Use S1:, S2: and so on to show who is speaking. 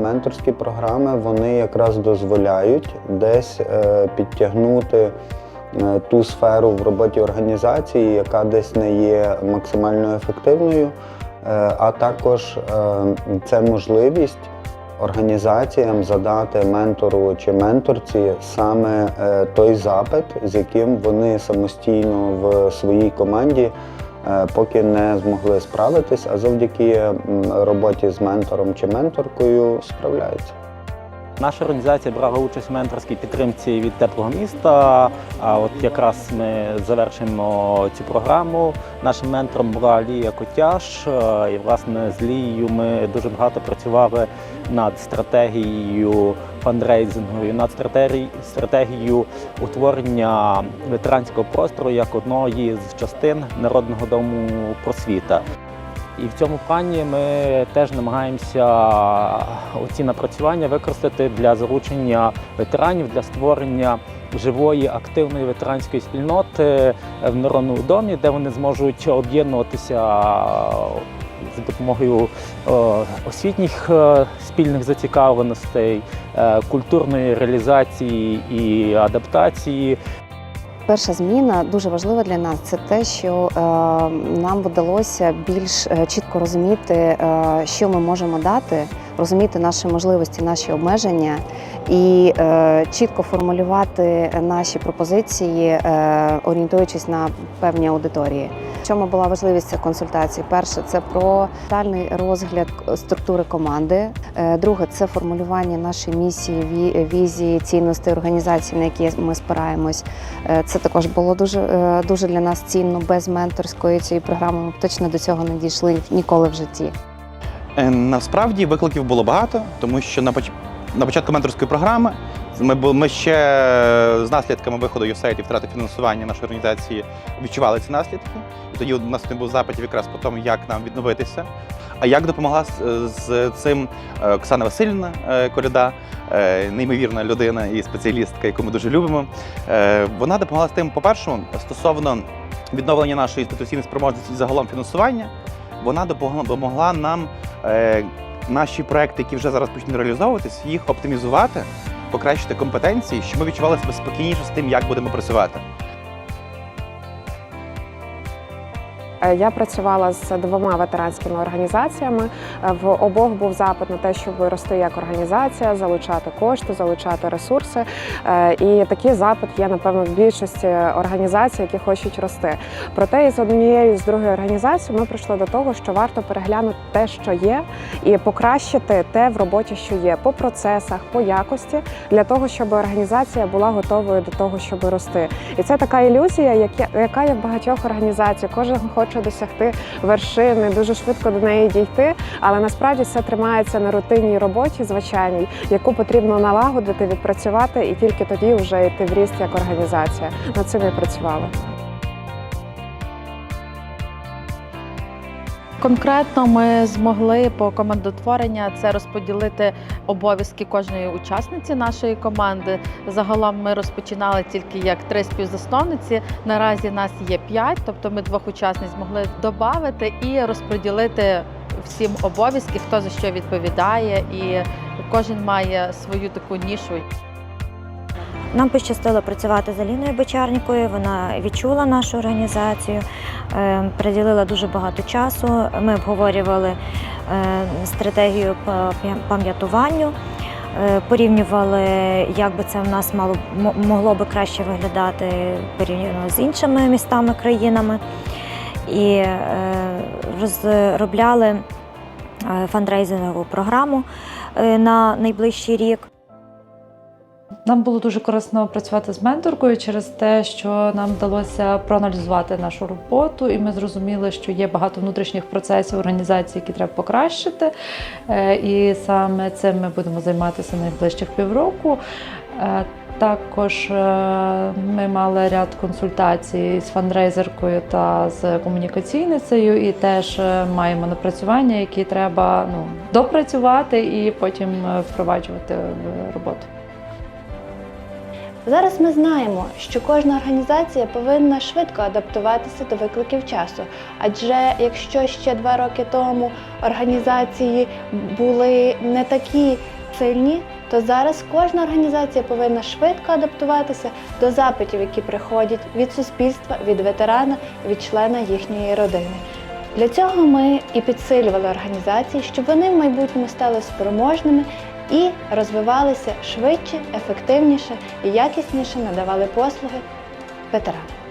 S1: Менторські програми вони якраз дозволяють десь е, підтягнути е, ту сферу в роботі організації, яка десь не є максимально ефективною, Е, а також це можливість організаціям задати ментору чи менторці саме той запит, з яким вони самостійно в своїй команді поки не змогли справитись, а завдяки роботі з ментором чи менторкою справляються.
S2: Наша організація брала участь в менторській підтримці від теплого міста. А от якраз ми завершимо цю програму. Нашим ментором була Лія Котяш. Е, І власне з Лією ми дуже багато працювали над стратегією фандрейзингу, і над стратегією, утворення ветеранського простору як одної з частин Народного дому просвіта. І в цьому плані ми теж намагаємося оці напрацювання використати для залучення ветеранів для створення живої активної ветеранської спільноти в народному домі, де вони зможуть об'єднуватися за допомогою е, освітніх е, спільних зацікавленостей, е, культурної реалізації і адаптації.
S3: Перша зміна дуже важлива для нас. Це те, що нам вдалося більш чітко розуміти, що ми можемо дати, розуміти наші можливості, наші обмеження і е, чітко формулювати наші пропозиції, е, орієнтуючись на певні аудиторії. В чому була важливість цих консультацій? Перше, це про детальний розгляд структури команди. Е, Друге, це формулювання нашої місії, ві- візії, цінностей організації, на які ми спираємось. Е, Це також було дуже, е, дуже для нас цінно. Без менторської цієї програми ми точно до цього не дійшли ніколи в житті.
S4: Е, Насправді викликів було багато, тому що на, на початку менторської програми ми, ми ще з наслідками виходу USAID і втрати фінансування нашої організації відчували ці наслідки. І тоді у нас не був запитів якраз по тому, як нам відновитися. А як допомогла з, цим е, Оксана Васильівна е, Коляда, неймовірна людина і спеціалістка, яку ми дуже любимо. Вона допомогла з тим, по-перше, стосовно відновлення нашої інституційної спроможності загалом фінансування вона допомогла, нам наші проекти, які вже зараз почнуть реалізовуватись, їх оптимізувати, покращити компетенції, щоб ми відчували себе спокійніше з тим, як будемо працювати.
S5: Я працювала з двома ветеранськими організаціями. Е, В обох був запит на те, щоб рости як організація, залучати кошти, залучати ресурси. Е, І такий запит є, напевно, в більшості організацій, які хочуть рости. Проте із однією і з другою організацією ми прийшли до того, що варто переглянути те, що є, і покращити те в роботі, що є, по процесах, по якості, для того, щоб організація була готовою до того, щоб рости. І це така ілюзія, яка- яка є в багатьох організаціях. Кожен хоче досягти вершини, дуже швидко до неї дійти, але насправді все тримається на рутинній роботі, звичайній, яку потрібно налагодити, відпрацювати, і тільки тоді вже йти в ріст як організація. Над цим і працювали.
S6: Конкретно ми змогли по командотворення це розподілити обов'язки кожної учасниці нашої команди. Загалом ми розпочинали тільки як три співзасновниці. Наразі нас є п'ять, тобто ми двох учасниць змогли додати і розподілити всім обов'язки, хто за що відповідає, і кожен має свою таку нішу.
S7: Нам пощастило працювати з Аліною Бочарнікою. Вона відчула нашу організацію, е, приділила дуже багато часу. Ми обговорювали е, стратегію по пам'ятуванню, е, порівнювали, як би це в нас мало могло би краще виглядати порівняно з іншими містами, країнами. І розробляли фандрейзингову програму на найближчий рік.
S8: Нам було дуже корисно працювати з менторкою через те, що нам вдалося проаналізувати нашу роботу, і ми зрозуміли, що є багато внутрішніх процесів організації, які треба покращити. Е, І саме цим ми будемо займатися найближчих півроку. Е, Також е, ми мали ряд консультацій з фандрейзеркою та з комунікаційницею, і теж маємо напрацювання, які треба ну, допрацювати і потім впроваджувати в роботу.
S9: Зараз ми знаємо, що кожна організація повинна швидко адаптуватися до викликів часу. Адже якщо ще два роки тому організації були не такі сильні, то зараз кожна організація повинна швидко адаптуватися до запитів, які приходять від суспільства, від ветерана, від члена їхньої родини. Для цього ми і підсилювали організації, щоб вони в майбутньому стали спроможними і розвивалися швидше, ефективніше і якісніше надавали послуги ветеранам.